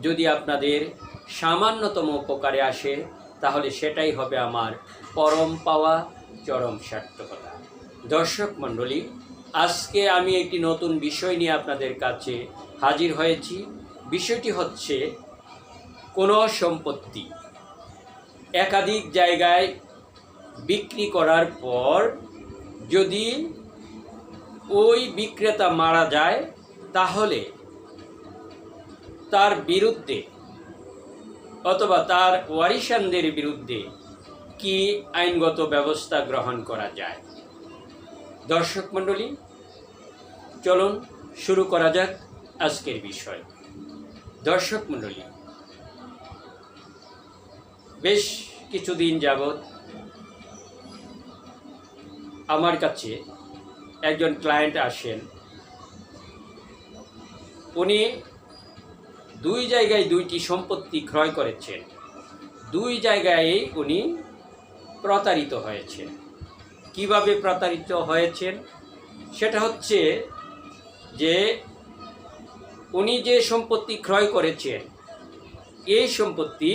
যদি আপনাদের সামান্যতম উপকারে আসে, তাহলে সেটাই হবে আমার পরম পাওয়া চরম সার্থকতা। দর্শক মণ্ডলী, আজকে আমি একটি নতুন বিষয় নিয়ে আপনাদের কাছে হাজির হয়েছি। বিষয়টি হচ্ছে কোনো সম্পত্তি একাধিক জায়গায় বিক্রি করার পর যদি ওই বিক্রেতা মারা যায়, তাহলে তার বিরুদ্ধে অথবা তার ওয়ারিসানদের বিরুদ্ধে কি আইনগত ব্যবস্থা গ্রহণ করা যায়? দর্শক মণ্ডলী, চলুন শুরু করা যাক আজকের বিষয়। দর্শক মণ্ডলী, বেশ কিছুদিন যাবৎ আমার কাছে একজন ক্লায়েন্ট আসেন। উনি দুই জায়গায় দুইটি সম্পত্তি ক্রয় করেছেন। দুই জায়গায় উনি প্রতারিত হয়েছেন। কীভাবে প্রতারিত হয়েছেন? সেটা হচ্ছে যে উনি যে সম্পত্তি ক্রয় করেছেন, এই সম্পত্তি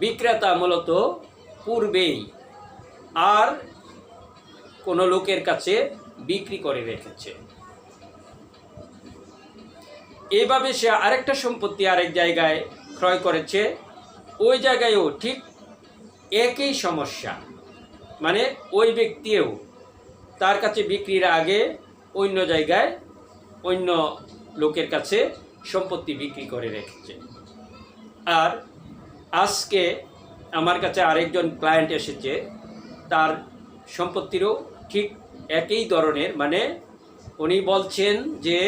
বিক্রেতা মূলত পূর্বেই আর কোনো লোকের কাছে বিক্রি করে রেখেছে এইভাবে সে আরেকটা সম্পত্তি আরেক জায়গায় ক্রয় করেছে, ওই জায়গায়ও ঠিক একই সমস্যা। মানে ওই ব্যক্তিও তার কাছে বিক্রির আগে অন্য জায়গায় অন্য লোকের কাছে সম্পত্তি বিক্রি করে রেখেছে। আর আজকে আমার কাছে আরেকজন ক্লায়েন্ট এসেছে, তার সম্পত্তিরও ঠিক একই ধরনের মানে উনি বলছেন যে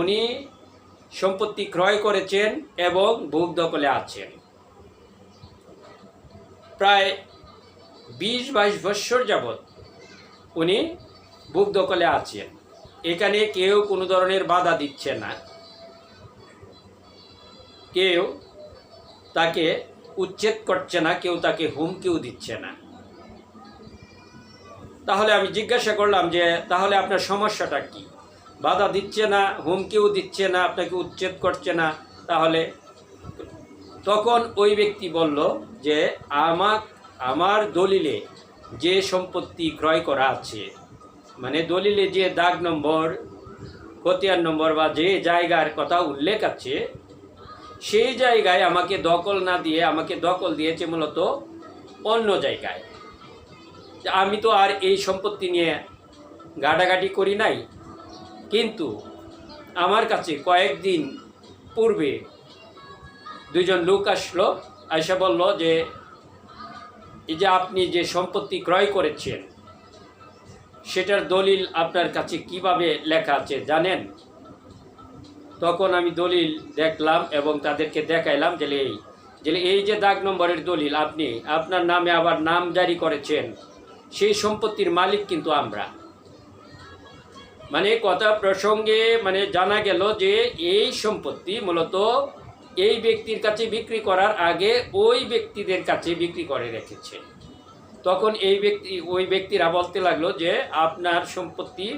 উনি সম্পত্তি ক্রয় করেছেন এবং ভোগ দখলে আছেন। প্রায় বিশ বাইশ বৎসর যাবৎ উনি ভোগ দখলে আছেন। এখানে কেউ কোনো ধরনের বাধা দিচ্ছে না। কেউ তাকে উচ্ছেদ করছে না, কেউ তাকে হুমকিও দিচ্ছে না। তাহলে আমি জিজ্ঞাসা করলাম যে, তাহলে আপনার সমস্যাটা কি? বাধা দিচ্ছে না, হুমকিও দিচ্ছে না, আপনাকে উচ্ছেদ করছে না। তাহলে তখন ওই ব্যক্তি বলল যে আমার আমার দলিলে যে সম্পত্তি ক্রয় করা আছে মানে দলিলে যে দাগ নম্বর, খতিয়ান নম্বর বা যে জায়গার কথা উল্লেখ আছে, সেই জায়গায় আমাকে দখল না দিয়ে, আমাকে দখল দিয়েছে মূলত অন্য জায়গায়। আমি তো আর এই সম্পত্তি নিয়ে গাটাগাটি করি নাই। কিন্তু আমার কাছে কয়েকদিন পূর্বে দুজন লোক আসলো আয়সা বলল যে, এই যে আপনি যে সম্পত্তি ক্রয় করেছেন, সেটার দলিল আপনার কাছে কীভাবে লেখা আছে জানেন? তখন আমি দলিল দেখলাম এবং তাদেরকে দেখাইলাম যে, এই যে এই যে দাগ নম্বরের দলিল আপনি, আপনার নামে আবার নাম জারি করেছেন, সেই সম্পত্তির মালিক কিন্তু আমরা। মানে কথা প্রসঙ্গে মানে জানা গেল যে এই সম্পত্তি মূলত এই ব্যক্তির কাছে বিক্রি করার আগে ওই ব্যক্তিদের কাছে বিক্রি করে রেখেছে। তখন এই ব্যক্তি, ওই ব্যক্তিরা বলতে লাগল যে আপনার সম্পত্তি,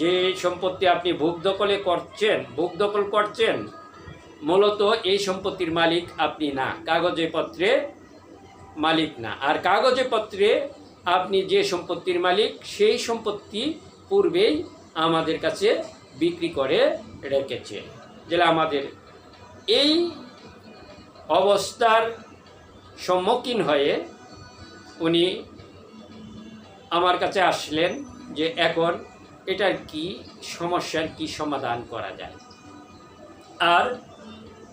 যে সম্পত্তি আপনি ভোগ দখলে করছেন, ভোগ দখল করছেন, মূলত এই সম্পত্তির মালিক আপনি না কাগজে পত্রে মালিক না। আর কাগজে পত্রে আপনি যে সম্পত্তির মালিক, সেই সম্পত্তি পূর্বেই আমাদের কাছে বিক্রি করে রেখেছে। যেটা আমাদের এই অবস্থার সম্মুখীন হয়ে উনি আমার কাছে আসলেন যে, এখন এটার কি সমস্যার কি সমাধান করা যায়? আর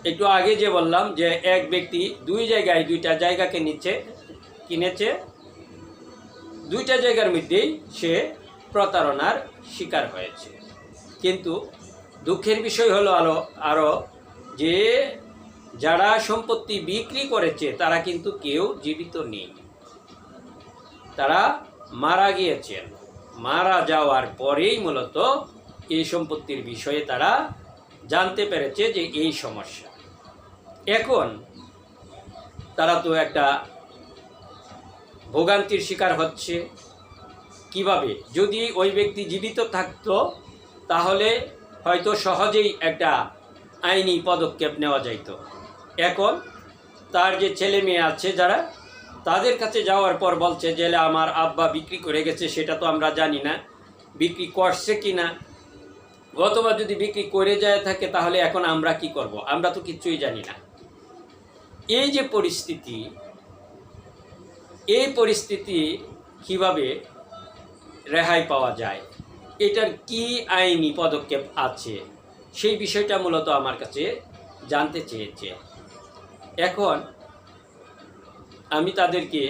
একটু আগে যে বললাম যে, এক ব্যক্তি দুই জায়গায়, দুইটা জায়গাকে নিচ্ছে, কিনেছে দুইটা জায়গার মধ্যেই সে প্রতারণার শিকার হয়েছে। কিন্তু দুঃখের বিষয় হলো আরও আরও যে যারা সম্পত্তি বিক্রি করেছে, তারা কিন্তু কেউ জীবিত নেই। তারা মারা গিয়েছেন। মারা যাওয়ার পরেই মূলত এই সম্পত্তির বিষয়ে তারা জানতে পেরেছে যে এই সমস্যা। এখন তারা তো একটা ভোগান্তির শিকার হচ্ছে। কীভাবে? যদি ওই ব্যক্তি জীবিত থাকতো, তাহলে হয়তো সহজেই একটা আইনি পদক্ষেপ নেওয়া যাইত। এখন তার যে ছেলে মেয়ে আছে যারা, তাদের কাছে যাওয়ার পর বলছে যে আমার আব্বা বিক্রি করে গেছে, সেটা তো আমরা জানি না। বিক্রি করছে কি না? অথবা যদি বিক্রি করে যায় থাকে, তাহলে এখন আমরা কি করব? আমরা তো কিচ্ছুই জানি না। এই যে পরিস্থিতি এই পরিস্থিতি কীভাবে রেহাই পাওয়া যায়? এটার কি আইনি পদক্ষেপ আছে? সেই বিষয়টা মূলত আমার কাছে জানতে চেয়েছে। এখন আমি তাদেরকে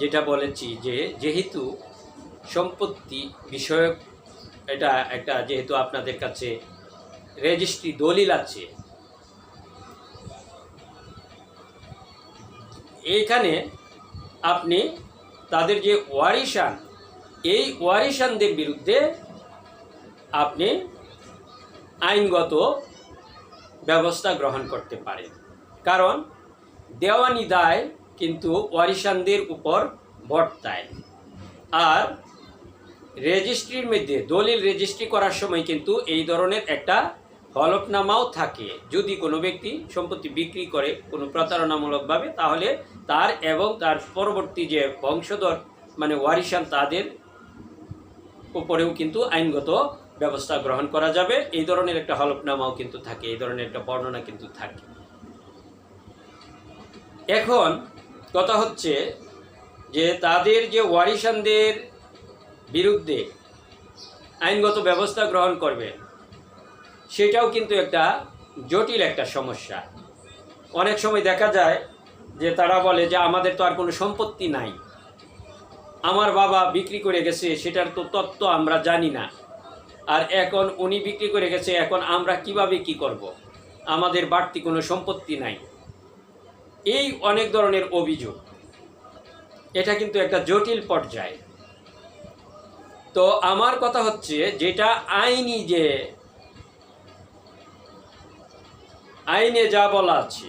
যেটা বলেছি যে, যেহেতু সম্পত্তি বিষয়ক এটা একটা যেহেতু আপনাদের কাছে রেজিস্ট্রি দলিল আছে, এইখানে আপনি তাদের যে ওয়ারিশান, এই ওয়ারিশানদের বিরুদ্ধে আপনি আইনগত ব্যবস্থা গ্রহণ করতে পারেন। কারণ দেওয়ানি দায় কিন্তু ওয়ারিশানদের উপর বর্তায়। আর রেজিস্ট্রির মধ্যে, দলিল রেজিস্ট্রি করার সময় কিন্তু এই ধরনের একটা হলফনামাও থাকে। যদি কোনো ব্যক্তি সম্পত্তি বিক্রি করে কোনো প্রতারণামূলকভাবে, তাহলে তার এবং তার পরবর্তী যে বংশধর মানে ওয়ারিশান তাদের উপরেও কিন্তু আইনগত ব্যবস্থা গ্রহণ করা যাবে। এই ধরনের একটা হলফনামাও কিন্তু থাকে, এই ধরনের একটা বর্ণনা কিন্তু থাকে। এখন কথা হচ্ছে যে তাদের যে ওয়ারিশানদের বিরুদ্ধে আইনগত ব্যবস্থা গ্রহণ করবে সেটাও কিন্তু একটা জটিল একটা সমস্যা। অনেক সময় দেখা যায় যে তারা বলে যে আমাদের তো আর কোনো সম্পত্তি নাই। আমার বাবা বিক্রি করে গেছে, সেটার তো তত্ত্ব আমরা জানি না। আর এখন উনি বিক্রি করে গেছে, এখন আমরা কীভাবে কি করব। আমাদের বাড়তি কোনো সম্পত্তি নাই। এই অনেক ধরনের অভিযোগ। এটা কিন্তু একটা জটিল পর্যায়। তো আমার কথা হচ্ছে, যেটা আইনি যে আইনে যা বলা আছে,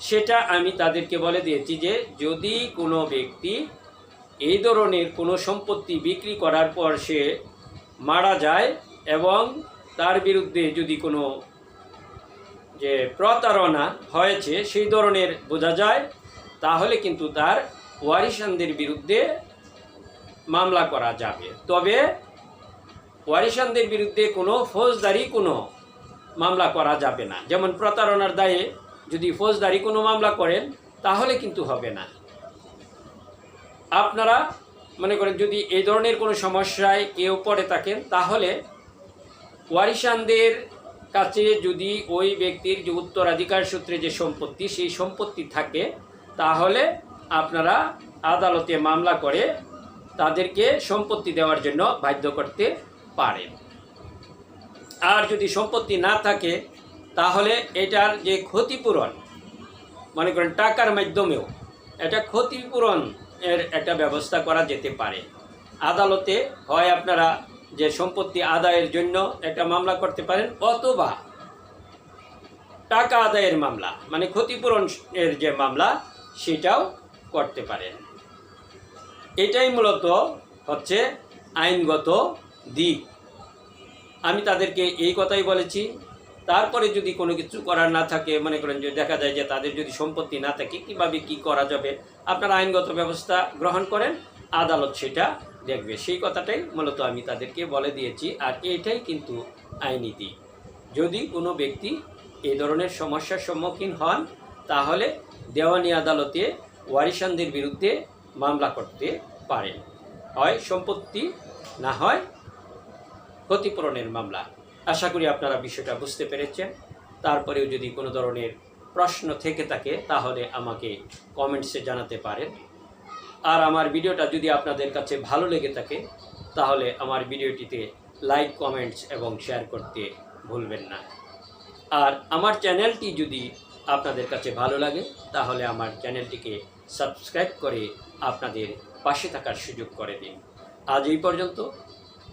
সেটা আমি তাদেরকে বলে দিয়েছি যে, যদি কোনো ব্যক্তি এই ধরনের কোনো সম্পত্তি বিক্রি করার পর সে মারা যায় এবং তার বিরুদ্ধে যদি কোনো যে প্রতারণা হয়েছে, সেই ধরনের বোঝা যায়, তাহলে কিন্তু তার ওয়ারিসানদের বিরুদ্ধে মামলা করা যাবে। তবে ওয়ারিসানদের বিরুদ্ধে কোনো ফৌজদারি কোনো মামলা করা যাবে না। যেমন প্রতারণার দায়ে যদি ফৌজদারি কোনো মামলা করেন, তাহলে কিন্তু হবে না। আপনারা মনে করেন যদি এই ধরনের কোনো সমস্যায় কেউ পড়ে থাকেন, তাহলে ওয়ারিশানদের কাছে যদি ওই ব্যক্তির যে উত্তরাধিকার সূত্রে যে সম্পত্তি, সেই সম্পত্তি থাকে, তাহলে আপনারা আদালতে মামলা করে তাদেরকে সম্পত্তি দেওয়ার জন্য বাধ্য করতে পারেন। আর যদি সম্পত্তি না থাকে, তাহলে এটার যে ক্ষতিপূরণ, মনে করেন টাকার মাধ্যমেও, এটা ক্ষতিপূরণ এর একটা ব্যবস্থা করা যেতে পারে। আদালতে হয় আপনারা যে সম্পত্তি আদায়ের জন্য একটা মামলা করতে পারেন, অথবা টাকা আদায়ের মামলা মানে ক্ষতিপূরণ এর যে মামলা, সেটাও করতে পারেন। এটাই মূলত হচ্ছে আইনগত দিক। আমি তাদেরকে এই কথাই বলেছি। তারপরে যদি কোনো কিছু করার না থাকে, মনে করেন যে দেখা যায় যে তাদের যদি সম্পত্তি না থাকে, কীভাবে কি করা যাবে? আপনারা আইনগত ব্যবস্থা গ্রহণ করেন, আদালত সেটা দেখবে। সেই কথাটাই মূলত আমি তাদেরকে বলে দিয়েছি, আর এটাই কিন্তু আইনি দিক যদি কোনো ব্যক্তি এই ধরনের সমস্যার সম্মুখীন হন, তাহলে দেওয়ানি আদালতে ওয়ারিসানদের বিরুদ্ধে মামলা করতে পারেন। হয় সম্পত্তি না হয় ক্ষতিপূরণের মামলা। আশা করি আপনারা বিষয়টা বুঝতে পেরেছেন। তারপরেও যদি কোনো ধরনের প্রশ্ন থেকে থাকে, তাহলে আমাকে কমেন্টসে জানাতে পারেন। আর আমার ভিডিওটা যদি আপনাদের কাছে ভালো লেগে থাকে, তাহলে আমার ভিডিওটিতে লাইক, কমেন্টস এবং শেয়ার করতে ভুলবেন না। আর আমার চ্যানেলটি যদি আপনাদের কাছে ভালো লাগে, তাহলে আমার চ্যানেলটিকে সাবস্ক্রাইব করে আপনাদের পাশে থাকার সুযোগ করে দিন। আজ এই পর্যন্ত।